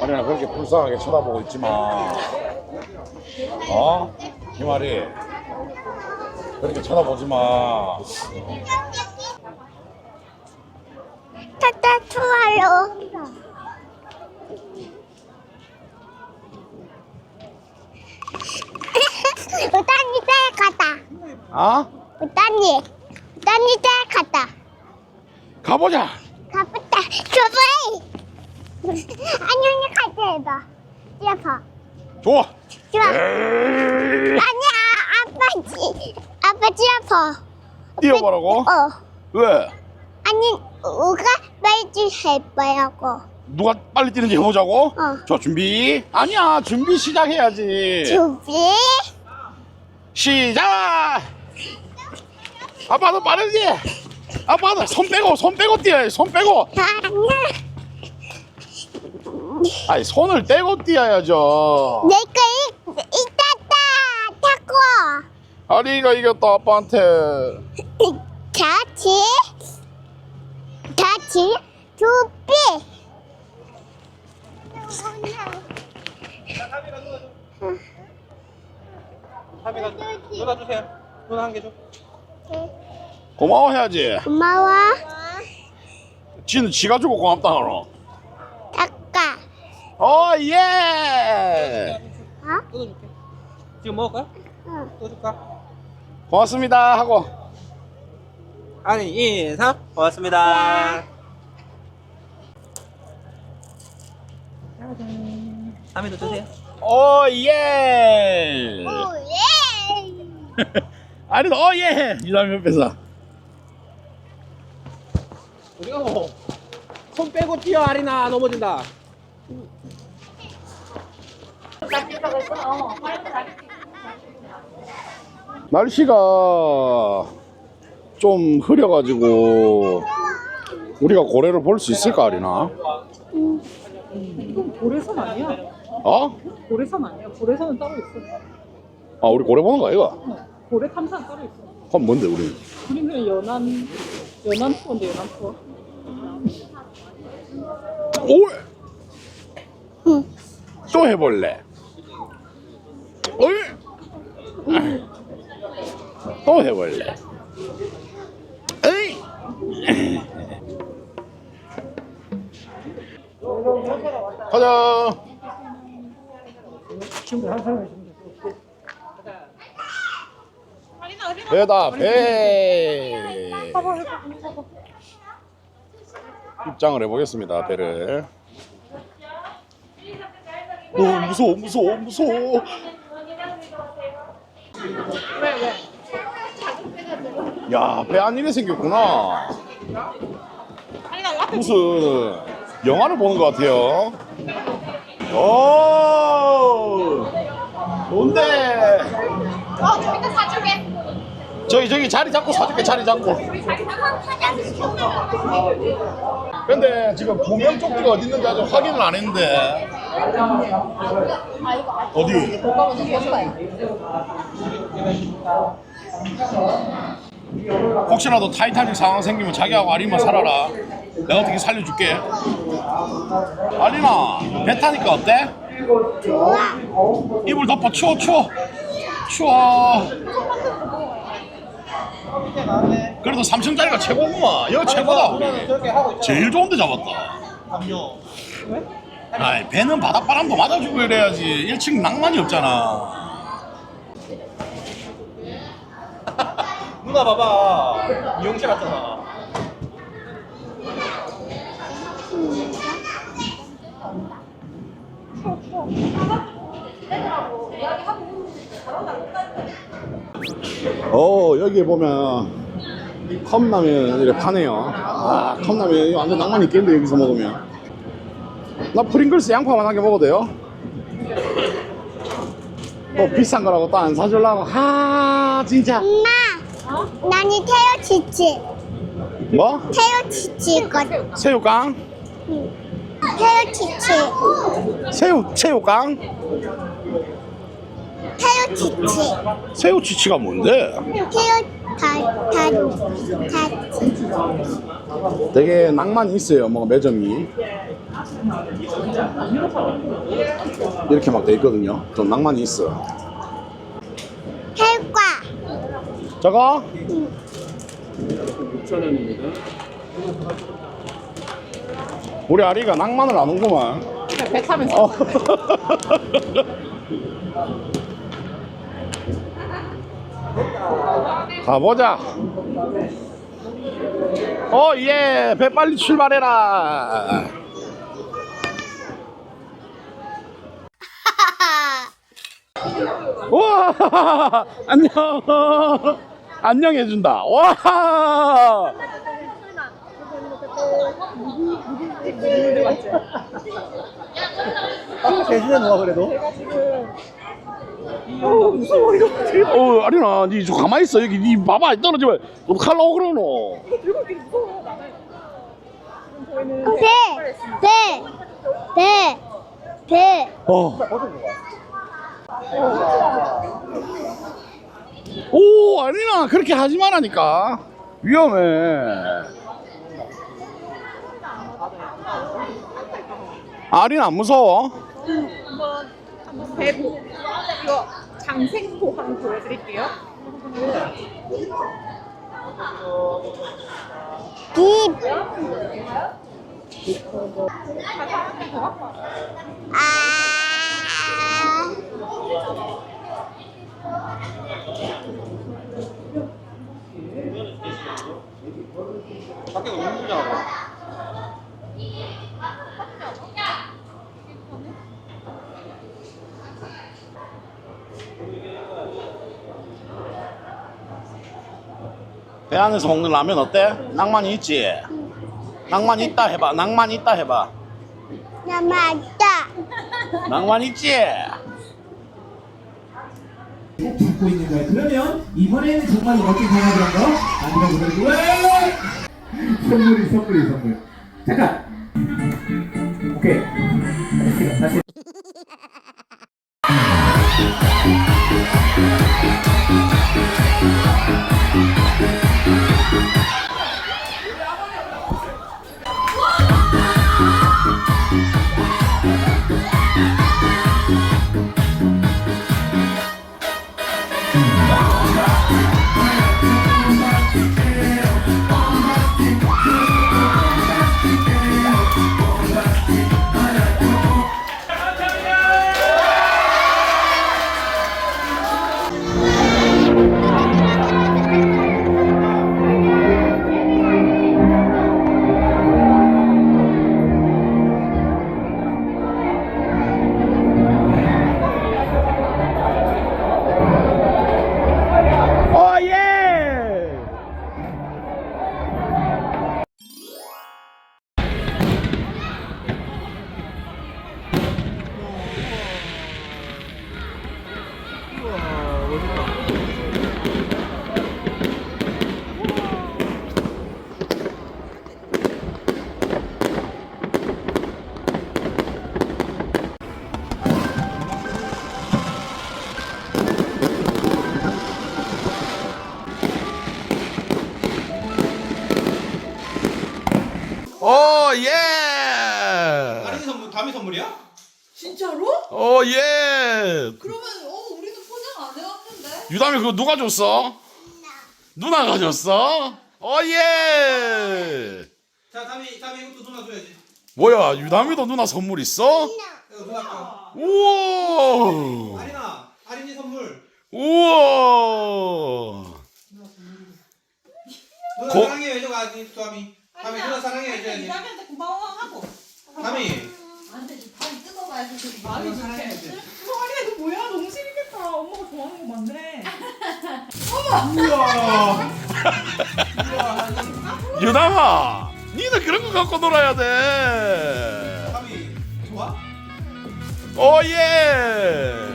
아니야 그렇게 불쌍하게 쳐다보고 있지 마. 어? 이 말이 그렇게 쳐다보지 마. 타타 투하로. 우단이 셀카다. 아? 우단이. 우단이 셀카다. 가보자. 가보자. 줘봐. 안녕히 가자 해봐. 뛰어봐. 좋아. 좋아. 에이, 아니야, 아빠지. 아빠 뛰어봐. 뛰어보라고? 어. 왜? 아니, 우가 빨리 해봐야고. 누가 빨리 뛰는지 해보자고? 어. 저 준비. 아니야 준비 시작해야지. 준비. 시작. 아빠도 빠르지? 아빠도 손 빼고 손 빼고 뛰어야 손 빼고. 아니 손을 떼고 뛰어야죠. 이, 이따다 타고. 아리가 이겼다 아빠한테. 같이. 같이. 준비. 하미가 누나 주세요. 누나 한 개 줘. 고마워 해야지. 고마워. 지는 지가 주고 고맙다 그러. 닦아. 어 예. 어? 뜯어줄게. 지금 먹을 거야? 응. 뜯어줄까? 고맙습니다 하고. 아니 인사. 고맙습니다. 하미도 주세요. 오 예. 오 예. 아리도 어 예. 이 사람 옆에서. 우리가 뭐. 손 빼고 뛰어 아리나 넘어진다. 날씨가 좀 흐려가지고 우리가 고래를 볼 수 있을까 아리나? 이건 고래선 아니야? 어? 고래선 아니야? 고래선은 따로 있어. 아 우리 고래 보는 거야 이거? 어, 고래 탐사는 따로 있어. 그럼 뭔데 우리? 우리는 연안 연안 투어인데 연안 투어. 오! 또 해볼래? 어이? 또 해볼래? 에이! 가자. 배다 배. 입장을 해보겠습니다 배를. 오 무서워 무서워 무서워. 야배 안 이래 생겼구나. 무슨 영화를 보는 것 같아요. 오 뭔데? 어, 저기다 사줄게. 저기 저기 자리 잡고 사줄게 자리 잡고. 근데 지금 공영 조끼가 어디 있는지 아직 확인을 안 했는데. 어디? 혹시라도 타이타닉 상황 생기면 자기하고 아리만 살아라. 내가 어떻게 살려줄게. 아리나 배 타니까 어때? 이불 덮어 추워 추워 추워. 그래도 3층짜리가 최고구만. 여기 최고다 우리. 저렇게 하고 제일 좋은 데 잡았다. 담요. 아이 배는 바닷바람도 맞아주고 이래야지 1층 낭만이 없잖아 누나 봐봐. 미용실 왔잖아. 어 여기 보면 컵라면 이렇게 파네요 아 컵라면 이거 완전 낭만 있겠는데 여기서 먹으면 나 프링글스 양파만 한 개 먹어도 돼요? 또 비싼 거라고 또 안 사주려고 하 진짜 엄마, 나니 태요 치치. 뭐? 태요 치치 이거든. 새우깡? 태요 치치. 새우, 새우깡? 태요 치치. 새우 치치가 뭔데? 태요 다, 다, 다, 되게 낭만이 있어요. 뭐 매점이 이렇게 막 돼 있거든요. 좀 낭만이 있어. 해과. 저거 6,000원입니다. 우리 아리가 낭만을 아는구만. 배 타면서. 어. 가보자. 어, 예. 배 빨리 출발해라. 와, 안녕. 안녕 해준다. 와. 대신에 누가 그래도? 어, 아리나, 니좀 가만히 있어. 여기 니 봐봐, 떨어지면 너 칼라고 그러노. 배, 배, 배, 배. 어. 오, 아리나, 그렇게 하지 말라니까. 위험해. 아리나, 안 무서워? 한번 한번 배 보. 이거 장생포 한번 보여드릴게요. 깁. 아. 밖에 너무 힘들잖아. 배 안에서 먹는 라면 어때? 낭만이 있지? 낭만 있다 해봐. 낭만 있다 해봐. 나 맞다. 낭만 있지? 꼭 잡고 있는 거예요. 그러면 이번에는 정말 강아지 한거 만들어 보도록 와! 선물이 선물이 선물. 잠깐. 오케이. 다시 어, 예! 다른 선물, 다미 선물이야? 진짜로? 어, 예! 그러면 어 우리는 포장 안 해왔는데? 유담이 그거 누가 줬어? 누나가 줬어? 어, 예! 자, 다미, 다미 이것도 누나 줘야지. 뭐야, 유담이도 누나 선물 있어? 이거 누나 거. 우와! 아리나, 아린이 선물. 우와! 누나 고- 사랑해 해줘가 아니 다미. 다미 누나 사랑해 해줘야지. 이남한테 고마워 하고. 다미. 안 되지. 발이 뜯어가야지. 저기 누나 마음이 사랑해 좋게. 해줘. 아니 이거 뭐야 너무 재밌겠다. 엄마가 좋아하는 거 많네. 우와. 유담아! 니는 그런 거 갖고 놀아야 돼! 다미 좋아? 어, 예!